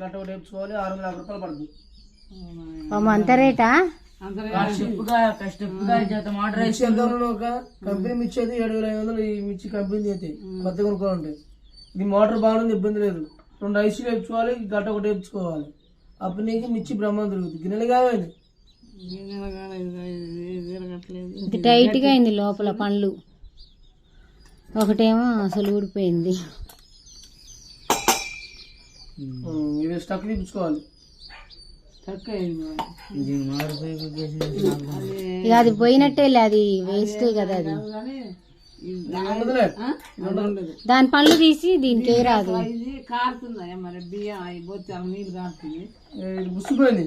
గంట ఒకటి వేయించుకోవాలి ఆరు వందల యాభై రూపాయలు పడుతుంది. అంత రేటా? కంపెనీ మిర్చి అయితే ఏడు వేల ఐదు వందలు ఈ మిర్చి కంపెనీ అయితే కొత్త కొనుక్కోవాలంటే. ఇది మోటార్ బాగుంది ఇబ్బంది లేదు. రెండు ఐసీలు వేయించుకోవాలి ఈ గంట ఒకటి వేయించుకోవాలి అప్పుడు నీకు మిర్చి బ్రహ్మం దొరుకుతుంది గిన్నెలు కావాలి. ఇది టైట్గా అయింది లోపల పండ్లు. ఒకటేమో అసలు ఊడిపోయింది. ఉమ్, ఇది స్టక్ తీపించుకోవాలి ఇక అది. పోయినట్టే లే అది వేస్టే కదా అది. దాని పండ్లు తీసి దీనికే రాదు. ఇది బుస్సిపోయింది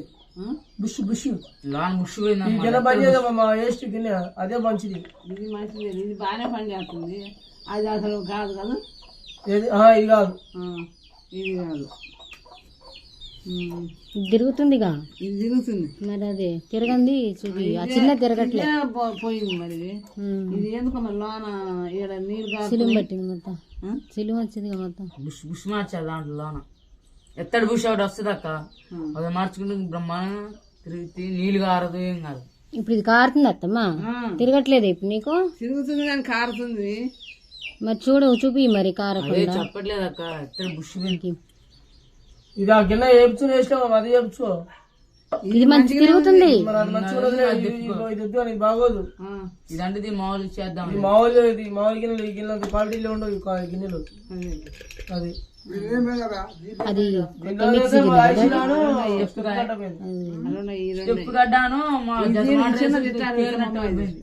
బుష్ బుష్ లాన్ ముష్ పోయిందా. ఈ గిన్నె పని చేద్దాం మా వేస్ట్ గిన్నె అదే మంచిది. ఇది మంచిది ఇది బాగానే పని చేస్తుంది. అది అసలు కాదు కదా? ఏది? ఆ, ఇది కాదు. ఇది కాదు. తిరుగుతుందిగా? ఇది తిరుగుతుంది. మరి అదే తిరగంది చూపి ఆ చిన్న తిరగట్లే. పోయింది మరి. ఇది ఎందుకు మరి లోన ఈడ నీళ్ళు కాదు సిలుం పట్టింది మొత్తం. సిలుం వచ్చిందిగా మొత్తం. బుష్ బుష్ మార్చాలి దాంట్లో లోన. ఎత్తడి బుష్ ఒకటి వస్తుంది అక్క. అది మార్చుకుంటే బ్రహ్మాండం తిరిగి నీళ్ళు కారదు ఏం కాదు. ఇప్పుడు ఇది కారుతుంది అత్తమ్మా. తిరగట్లేదు ఇప్పుడు నీకు? తిరుగుతుంది కానీ కారుతుంది. మరి చూడు చూపి మరి కారకుండా. చెప్పట్లేదు అక్క బుష్ ఇది ఆ గిన్నె వేసినాం అది వేపుచు ఇది మంచి తిరుగుతుంది. మరి అది. ఇది ఇది వద్దు బాగోదు. ఇదంటే మామూలు చేద్దాం ఇది మామూలుగా ఇది మామూలు గిన్నెలు ఈ గిన్నెలు క్వాలిటీలో ఉండవు ఈ కా- గిన్నెలు. అదే. అది. పోయింది. గడ్డాను మా అయిపోయింది.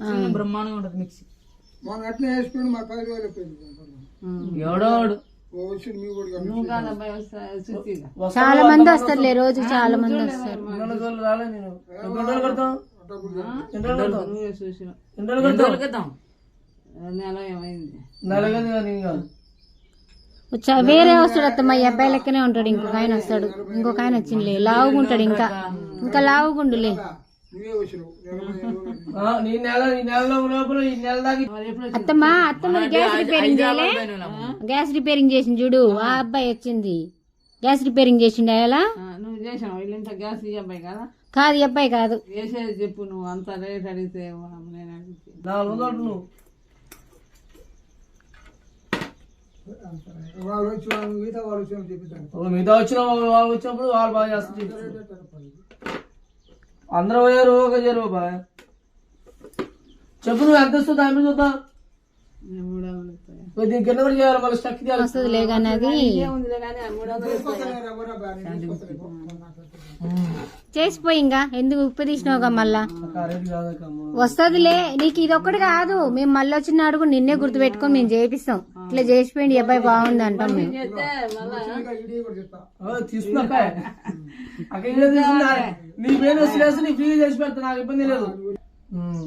చిన్న బ్రహ్మాండంగా ఉంటుంది మిక్సీ వస్తా సుత్తిగా చాలా మంది వస్తారులే రోజు చాలా మంది వస్తారు. వేరే వస్తాడు అత్తమ్మ ఈ అబ్బాయి లెక్కనే ఉంటాడు. ఇంకొక ఆయన వస్తాడు. ఇంకొక ఆయన వచ్చిందిలే లావుగుంటాడు ఇంకా. ఇంకా లావుగుండులే. అత్తమ్మ అత్తమ్మ గ్యాస్ రిపేరింగ్ చేయలే? గ్యాస్ రిపేరింగ్ చేసింది చూడు. ఆ. అబ్బాయి వచ్చింది. గ్యాస్ రిపేరింగ్ చేసిండు అయ్యాలా ఆ, నువ్వు చేసావు? వీళ్ళంతా గ్యాస్ ఈ అబ్బాయి కదా? కాదు ఈ అబ్బాయి కాదు. వేసేది చెప్పు నువ్వు. అంత రేట్ అడిగితే నేను ఓ, మిగతా వచ్చిన వాళ్ళు వచ్చినప్పుడు వాళ్ళు బాగా చేస్తారు అందరూ పోయారు ఒక చేరు బాయ్ చెప్పు నువ్వు ఎంత వస్తుందో దాని మీద చూద్దాం ఇస్తాను చేసిపోయి ఇంకా. ఎందుకు ఉప్పు తీసినావుగా మళ్ళా. వస్తదిలే. నీకు ఇది ఒక్కటి కాదు. మేము మళ్ళీ వచ్చిన అడుగు నిన్నే గుర్తు పెట్టుకొని మేము చేపిస్తాం. ఇట్లా చేసిపోయింది అబ్బాయి బాగుంది అంటాం మేము నీ పేరు నీ చేసి పెడతా నాకు ఇబ్బంది లేదు. ఉమ్.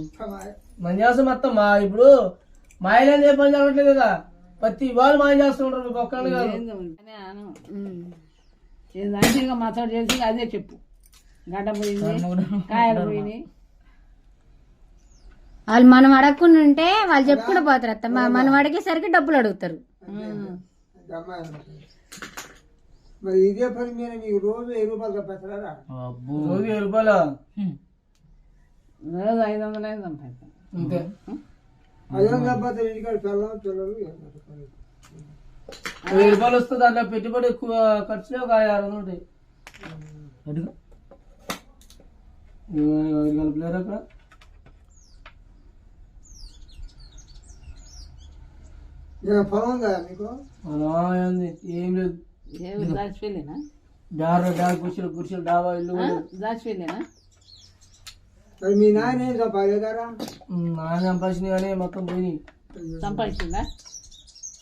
మన చేస్తాం మొత్తం మా ఇప్పుడు మా ఆయన ఏ పని జరగట్లేదు కదా. ప్రతి వాళ్ళు మాయం చేస్తూ ఉంటారు మీకు ఒక్కళ్ళు కాదు చేసి అదే చెప్పు. గడ్డ పోయింది కాయలు పోయినాయి. వాళ్ళు మనం అడగకుండా ఉంటే వాళ్ళు చెప్పుకుంటూ పోతారు అత్తమ్మ మనం అడిగేసరికి డబ్బులు అడుగుతారు. మరి ఇదే పని మీద మీకు రోజు వెయ్యి రూపాయలు తప్పిస్తారా రోజు వెయ్యి రూపాయలు. రోజు ఐదు వందలు ఐదు సంపాదిస్తాను అంతే. అదే తప్పతే ఇంటికాడ పిల్లలు పిల్లలు వెయ్యి రూపాయలు వస్తుంది దాంట్లో పెట్టుబడి ఎక్కువ ఖర్చులే ఒక ఆరు వందలు ఉంటాయి. కలుపులేరు అక్కడ ఇక పొలం ఉందా మీకు? అలా ఏంది ఏం లేదు. డార్ డార్ డాబా ఇల్లు మరి మీ నాయన ఏం సంపాదించారా? ఉమ్, నాన్న సంపాదించినవి కానీ మొత్తం పోయినాయి. సంపాదించిందా?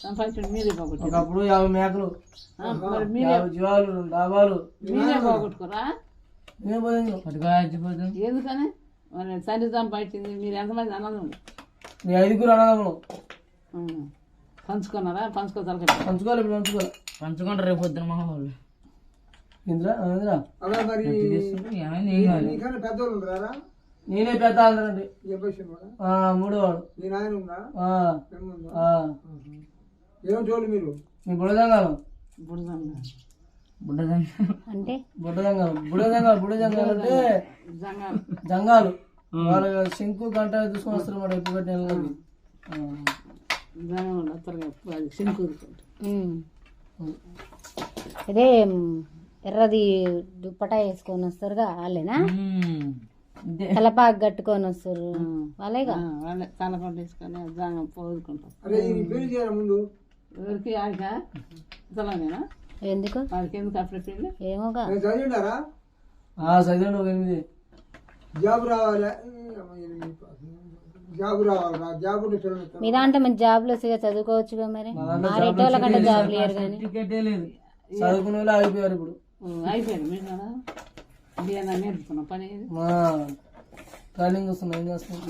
సంపాదించండి మీరే పోగొట్టు ఒకప్పుడు యాభై మేకలు యాభై జీవాలు డాబాలు. మీరే పోగొట్టుకోరా? ఎందుకని? మరి తల్లి సంపాదించింది. మీరు ఎంతమంది అన్నదం మీ ఐదుగురు అన్నదమ్ములు. పంచుకున్నారా? పంచుకో తలక పంచుకోవాలి ఇప్పుడు పంచుకోవాలి. పంచుకుంటారు రేపు పొద్దున మా వాళ్ళు ఇంద్రా ఇంద్రా. అలా మరి ఏమైంది ఏం కాదు. నీకన్నా పెద్దోళ్ళు ఉండరా నేనే పెద్ద వాడు మీ నాయన. ఏం చూడు మీరు? మీ అంటే? జంగాలు. అంటే వాళ్ళ శంకు గంట తీసుకొని వస్తారు మాట ఎప్పుడు ఇదే ఎర్రది దుప్పటా వేసుకొని వస్తారుగా వాళ్ళేనా? తలపాకు కట్టుకొని వస్తారు. వాళ్ళేగా? వాళ్ళే తలపంట వేసుకొని జంగం పోదుకుంటారు. ఎవరికి ఆడిక? ఎందుకు? వాడికి ఎందుకు అప్పుడే ఏమోగా? చదివిండారా? చదివండి ఒక ఎనిమిది. జాబ్ రావాలి జాబ్ రావాలి రా జాబ్ ఉంటే పిల్లలు మీ దాంట్లో మంచి జాబ్లు వస్తాయి చదువుకోవచ్చుగా మరి? మా కంటే జాబ్ లేరు కానీ. టికెటే లేదు. చదువుకునే వాళ్ళు ఆగిపోయారు ఇప్పుడు. పని? మా ట్రైనింగ్ ఏం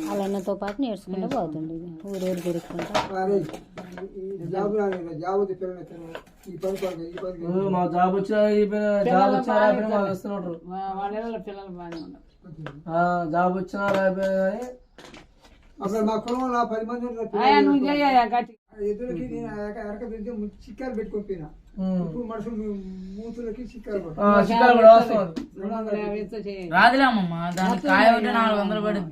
వాళ్ళన్నతో పాటు నేర్చుకుంటూ పోతుండే ఇక. ఊరూరు తిరుగుకుంటా మా జాబ్ వచ్చినా జాబ్ వచ్చినా జాబ్ వచ్చినా కానీ అప్పుడు మా కులంలో పది మంది ఎదురుకి నేను ఎరక పెడితే చిక్కారు. ఇప్పుడు మనుషులు మూతులకి చిక్కారు పట్టు ఆ, చిక్కాలు కూడా వస్తుంది రెండు వందల యాభై ఇస్తే చేయాలి రాదులే అమ్మమ్మ దానికి కాయ ఉంటే నాలుగు వందలు పడుద్ది.